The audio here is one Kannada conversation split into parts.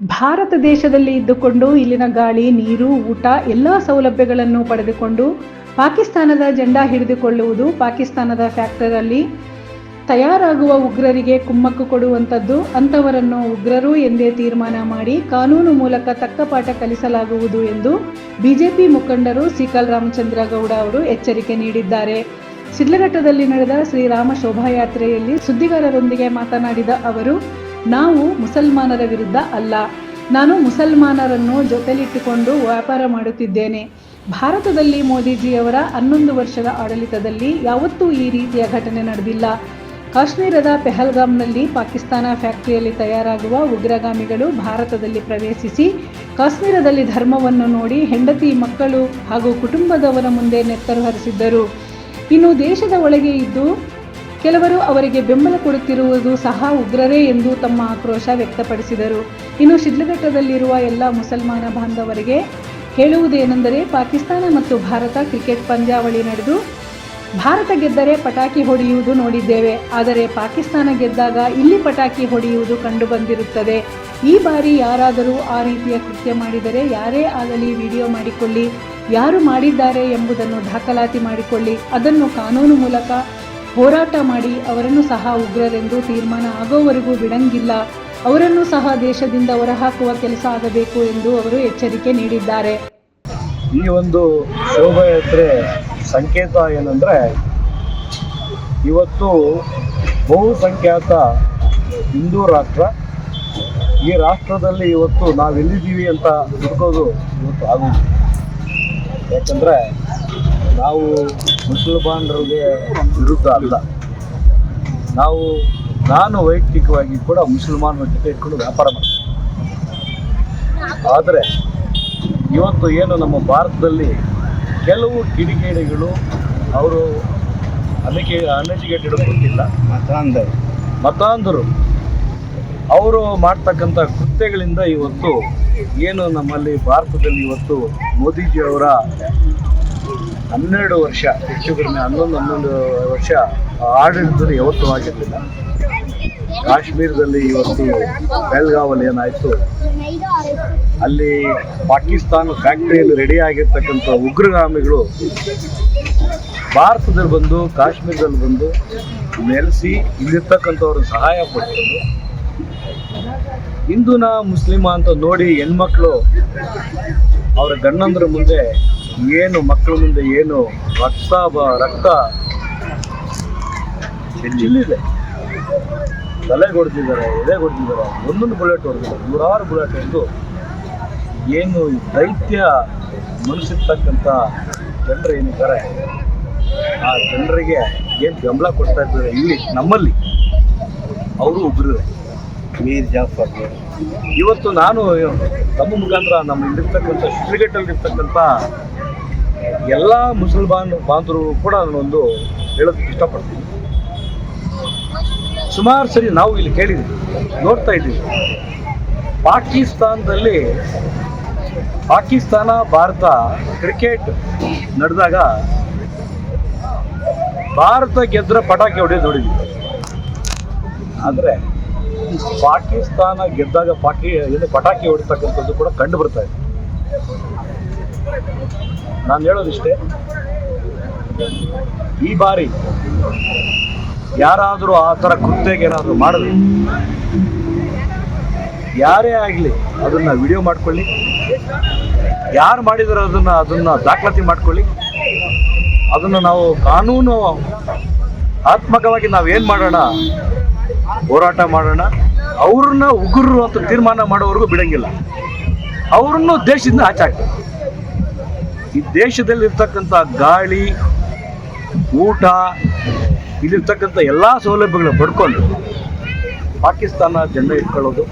ಭಾರತ ದೇಶದಲ್ಲಿ ಇದ್ದುಕೊಂಡು ಇಲ್ಲಿನ ಗಾಳಿ, ನೀರು, ಊಟ, ಎಲ್ಲ ಸೌಲಭ್ಯಗಳನ್ನು ಪಡೆದುಕೊಂಡು ಪಾಕಿಸ್ತಾನದ ಜೆಂಡಾ ಹಿಡಿದುಕೊಳ್ಳುವುದು ಪಾಕಿಸ್ತಾನದ ಫ್ಯಾಕ್ಟರಲ್ಲಿ ತಯಾರಾಗುವ ಉಗ್ರರಿಗೆ ಕುಮ್ಮಕ್ಕು ಕೊಡುವಂಥದ್ದು ಅಂಥವರನ್ನು ಉಗ್ರರು ಎಂದೇ ತೀರ್ಮಾನ ಮಾಡಿ ಕಾನೂನು ಮೂಲಕ ತಕ್ಕ ಪಾಠ ಕಲಿಸಲಾಗುವುದು ಎಂದು ಬಿಜೆಪಿ ಮುಖಂಡರು ಸಿಕಲ್ ರಾಮಚಂದ್ರ ಗೌಡ ಅವರು ಎಚ್ಚರಿಕೆ ನೀಡಿದ್ದಾರೆ. ಶಿಡ್ಲಘಟ್ಟದಲ್ಲಿ ನಡೆದ ಶ್ರೀರಾಮ ಶೋಭಾಯಾತ್ರೆಯಲ್ಲಿ ಸುದ್ದಿಗಾರರೊಂದಿಗೆ ಮಾತನಾಡಿದ ಅವರು ನಾವು ಮುಸಲ್ಮಾನರ ವಿರುದ್ಧ ಅಲ್ಲ. ನಾನು ಮುಸಲ್ಮಾನರನ್ನು ಜೊತೆಲಿಟ್ಟುಕೊಂಡು ವ್ಯಾಪಾರ ಮಾಡುತ್ತಿದ್ದೇನೆ. ಭಾರತದಲ್ಲಿ ಮೋದಿಜಿಯವರ ಹನ್ನೊಂದು ವರ್ಷದ ಆಡಳಿತದಲ್ಲಿ ಯಾವತ್ತೂ ಈ ರೀತಿಯ ಘಟನೆ ನಡೆದಿಲ್ಲ. ಕಾಶ್ಮೀರದ ಪೆಹಲ್ಗಾಮ್ನಲ್ಲಿ ಪಾಕಿಸ್ತಾನ ಫ್ಯಾಕ್ಟರಿಯಲ್ಲಿ ತಯಾರಾಗುವ ಉಗ್ರಗಾಮಿಗಳು ಭಾರತದಲ್ಲಿ ಪ್ರವೇಶಿಸಿ, ಕಾಶ್ಮೀರದಲ್ಲಿ ಧರ್ಮವನ್ನು ನೋಡಿ ಹೆಂಡತಿ, ಮಕ್ಕಳು ಹಾಗೂ ಕುಟುಂಬದವರ ಮುಂದೆ ನೆತ್ತರು ಹರಿಸಿದ್ದರು. ಇನ್ನು ದೇಶದ ಒಳಗೆ ಇದ್ದು ಕೆಲವರು ಅವರಿಗೆ ಬೆಂಬಲ ಕೊಡುತ್ತಿರುವುದು ಸಹ ಉಗ್ರರೇ ಎಂದು ತಮ್ಮ ಆಕ್ರೋಶ ವ್ಯಕ್ತಪಡಿಸಿದರು. ಇನ್ನು ಶಿಡ್ಲಘಟ್ಟದಲ್ಲಿರುವ ಎಲ್ಲ ಮುಸಲ್ಮಾನ ಬಾಂಧವರಿಗೆ ಹೇಳುವುದೇನೆಂದರೆ ಪಾಕಿಸ್ತಾನ ಮತ್ತು ಭಾರತ ಕ್ರಿಕೆಟ್ ಪಂದ್ಯಾವಳಿ ನಡೆದು ಭಾರತ ಗೆದ್ದರೆ ಪಟಾಕಿ ಹೊಡೆಯುವುದು ನೋಡಿದ್ದೇವೆ. ಆದರೆ ಪಾಕಿಸ್ತಾನ ಗೆದ್ದಾಗ ಇಲ್ಲಿ ಪಟಾಕಿ ಹೊಡೆಯುವುದು ಕಂಡುಬಂದಿರುತ್ತದೆ. ಈ ಬಾರಿ ಯಾರಾದರೂ ಆ ರೀತಿಯ ಕೃತ್ಯ ಮಾಡಿದರೆ ಯಾರೇ ಆಗಲಿ ವಿಡಿಯೋ ಮಾಡಿಕೊಳ್ಳಿ. ಯಾರು ಮಾಡಿದ್ದಾರೆ ಎಂಬುದನ್ನು ದಾಖಲಾತಿ ಮಾಡಿಕೊಳ್ಳಿ. ಅದನ್ನು ಕಾನೂನು ಮೂಲಕ ಹೋರಾಟ ಮಾಡಿ ಅವರನ್ನು ಸಹ ಉಗ್ರರೆಂದು ತೀರ್ಮಾನ ಆಗೋವರೆಗೂ ಬಿಡಂಗಿಲ್ಲ. ಅವರನ್ನು ಸಹ ದೇಶದಿಂದ ಹೊರಹಾಕುವ ಕೆಲಸ ಆಗಬೇಕು ಎಂದು ಅವರು ಎಚ್ಚರಿಕೆ ನೀಡಿದ್ದಾರೆ. ಈ ಒಂದು ಶೋಭಾಯಾತ್ರೆ ಸಂಕೇತ ಏನಂದರೆ, ಇವತ್ತು ಬಹುಸಂಖ್ಯಾತ ಹಿಂದೂ ರಾಷ್ಟ್ರ, ಈ ರಾಷ್ಟ್ರದಲ್ಲಿ ಇವತ್ತು ನಾವೆಲ್ಲಿದ್ದೀವಿ ಅಂತ ಹುಡುಕೋದು ಇವತ್ತು ಆಗುವುದು ಯಾಕಂದರೆ ನಾವು ಮುಸಲ್ಮಾನರಿಗೆ ವಿರುದ್ಧ ಅಲ್ಲ. ನಾವು ನಾನು ವೈಯಕ್ತಿಕವಾಗಿ ಕೂಡ ಮುಸಲ್ಮಾನರ ಜೊತೆ ಇಟ್ಕೊಂಡು ವ್ಯಾಪಾರ ಮಾಡ್ತೀನಿ. ಆದರೆ ಇವತ್ತು ಏನು ನಮ್ಮ ಭಾರತದಲ್ಲಿ ಕೆಲವು ಕಿಡಿಗೇಡಿಗಳು ಅವರು ಅನಿಕೆ ಅನ್ಎಜುಕೇಟೆಡ್ ಗೊತ್ತಿಲ್ಲ ಮತಾಂಧರು. ಮತಾಂಧರು. ಅವರು ಮಾಡ್ತಕ್ಕಂಥ ಕೃತ್ಯಗಳಿಂದ ಇವತ್ತು ಏನು ನಮ್ಮಲ್ಲಿ ಭಾರತದಲ್ಲಿ ಇವತ್ತು ಮೋದಿಜಿಯವರ ಹನ್ನೆರಡು ವರ್ಷ, ಹೆಚ್ಚು ಕಡಿಮೆ ಹನ್ನೊಂದು ಹನ್ನೊಂದು ವರ್ಷ ಆಡಳಿತದಲ್ಲಿ ಯಾವತ್ತೂ ಆಗಿರಲಿಲ್ಲ. ಕಾಶ್ಮೀರದಲ್ಲಿ ಇವತ್ತು ಬೆಲ್ಗಾವಲ್ಲಿ ಏನಾಯಿತು? ಅಲ್ಲಿ ಪಾಕಿಸ್ತಾನ ಫ್ಯಾಕ್ಟ್ರಿಯಲ್ಲಿ ರೆಡಿ ಆಗಿರ್ತಕ್ಕಂಥ ಉಗ್ರಗಾಮಿಗಳು ಭಾರತದಲ್ಲಿ ಬಂದು, ಕಾಶ್ಮೀರದಲ್ಲಿ ಬಂದು ನೆಲೆಸಿ ಇಲ್ಲಿರ್ತಕ್ಕಂಥವ್ರ ಸಹಾಯ ಪಡ್ಕೊಂಡು ಹಿಂದೂನ ಮುಸ್ಲಿಮ ಅಂತ ನೋಡಿ ಹೆಣ್ಮಕ್ಳು ಅವರ ಗಂಡಂದ್ರ ಮುಂದೆ ಏನು ಮಕ್ಕಳ ಮುಂದೆ ಏನು ರಕ್ತ ರಕ್ತ ಚೆಲ್ಲಿದೆ. ತಲೆ ಹೊಡೆದಿದ್ದಾರೆ, ಎದೆ ಹೊಡೆದಿದ್ದಾರೆ, ಒಂದೊಂದು ಬುಲೆಟ್ ಹೊಡೆದಿದ್ದಾರೆ, ನೂರಾರು ಬುಲೆಟ್ ಹೊಡೆದು ಏನು ದೈತ್ಯ ಮನಸ್ಸಿರ್ತಕ್ಕಂಥ ಜನರು ಏನಿದ್ದಾರೆ, ಆ ಜನರಿಗೆ ಏನು ಬೆಂಬಲ ಕೊಡ್ತಾ ಇದ್ದಾರೆ ಇಲ್ಲಿ ನಮ್ಮಲ್ಲಿ, ಅವರು ಉಗ್ರರೇ ಮೀರ್ ಜಾಫರ್ ಇವತ್ತು ನಾನು ತಮ್ಮ ಮುಖಾಂತರ ನಮ್ಮ ಇಲ್ಲಿರ್ತಕ್ಕಂಥ ಶಿಡ್ಲಘಟ್ಟಲ್ಲಿರ್ತಕ್ಕಂಥ ಎಲ್ಲ ಮುಸಲ್ಮಾನ್ ಬಾಂಧವರು ಕೂಡ ನಾನೊಂದು ಹೇಳೋದಕ್ಕೆ ಇಷ್ಟಪಡ್ತೀನಿ. ಸುಮಾರು ಸರಿ ನಾವು ಇಲ್ಲಿ ಕೇಳಿದ್ವಿ, ನೋಡ್ತಾ ಇದ್ದೀವಿ. ಪಾಕಿಸ್ತಾನದಲ್ಲಿ ಪಾಕಿಸ್ತಾನ, ಭಾರತ ಕ್ರಿಕೆಟ್ ನಡೆದಾಗ ಭಾರತ ಗೆದ್ರೆ ಪಟಾಕಿ ಹೊಡೆಯೋದು ನೋಡಿದ್ವಿ ಆದರೆ ಪಾಕಿಸ್ತಾನ ಗೆದ್ದಾಗ ಪಾಕಿ ಏನು ಪಟಾಕಿ ಹೊಡಿತಕ್ಕಂಥದ್ದು ಕೂಡ ಕಂಡು ಬರ್ತಾ ಇದೆ. ನಾನು ಹೇಳೋದಿಷ್ಟೇ, ಈ ಬಾರಿ ಯಾರಾದರೂ ಆ ಥರ ಕೃತ್ಯಗೆ ಏನಾದರೂ ಮಾಡಿದ್ರೆ ಯಾರೇ ಆಗಲಿ ಅದನ್ನು ವಿಡಿಯೋ ಮಾಡ್ಕೊಳ್ಳಿ. ಯಾರು ಮಾಡಿದಾರೋ ಅದನ್ನು ಅದನ್ನು ದಾಖಲಾತಿ ಮಾಡ್ಕೊಳ್ಳಿ. ಅದನ್ನು ನಾವು ಕಾನೂನು ಆತ್ಮಕವಾಗಿ ನಾವೇನು ಮಾಡೋಣ? ಹೋರಾಟ ಮಾಡೋಣ. ಅವ್ರನ್ನ ಉಗ್ರರು ಅಂತ ತೀರ್ಮಾನ ಮಾಡೋವರೆಗೂ ಬಿಡಂಗಿಲ್ಲ. ಅವ್ರನ್ನು ದೇಶದಿಂದ ಆಚೆ ಈ ಈ ದೇಶದಲ್ಲಿರ್ತಕ್ಕಂಥ ಗಾಳಿ, ಊಟ, ಇಲ್ಲಿರ್ತಕ್ಕಂಥ ಎಲ್ಲ ಸೌಲಭ್ಯಗಳನ್ನ ಪಡ್ಕೊಂಡು ಪಾಕಿಸ್ತಾನ ಜನ ಇಟ್ಕೊಳ್ಳೋದು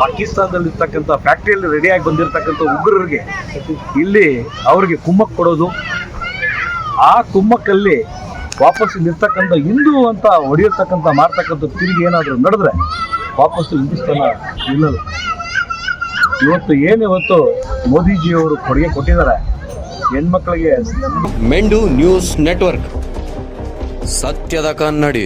ಪಾಕಿಸ್ತಾನದಲ್ಲಿರ್ತಕ್ಕಂಥ ಫ್ಯಾಕ್ಟ್ರಿಯಲ್ಲಿ ರೆಡಿಯಾಗಿ ಬಂದಿರತಕ್ಕಂಥ ಉಗ್ರರಿಗೆ ಇಲ್ಲಿ ಅವ್ರಿಗೆ ಕುಮ್ಮಕ್ ಕೊಡೋದು. ಆ ಕುಮ್ಮಕ್ಕಲ್ಲಿ ವಾಪಸ್ ಇಲ್ಲಿರ್ತಕ್ಕಂಥ ಹಿಂದೂ ಅಂತ ಹೊಡೆಯತಕ್ಕಂಥ ಮಾಡ್ತಕ್ಕಂಥ ತಿರುಗಿ ಏನಾದರೂ ನಡೆದ್ರೆ ವಾಪಸ್ಸು ಹಿಂದೂಸ್ತಾನ ನಿಲ್ಲಲ್ಲ ಇವತ್ತು ಏನು ಇವತ್ತು ಮೋದಿಜಿಯವರು ಕೊಡುಗೆ ಕೊಟ್ಟಿದ್ದಾರೆ? ಹೆಣ್ಮಕ್ಳಿಗೆ ಮೆಂಡು ನ್ಯೂಸ್ ನೆಟ್ವರ್ಕ್. ಸತ್ಯದ ಕನ್ನಡಿ.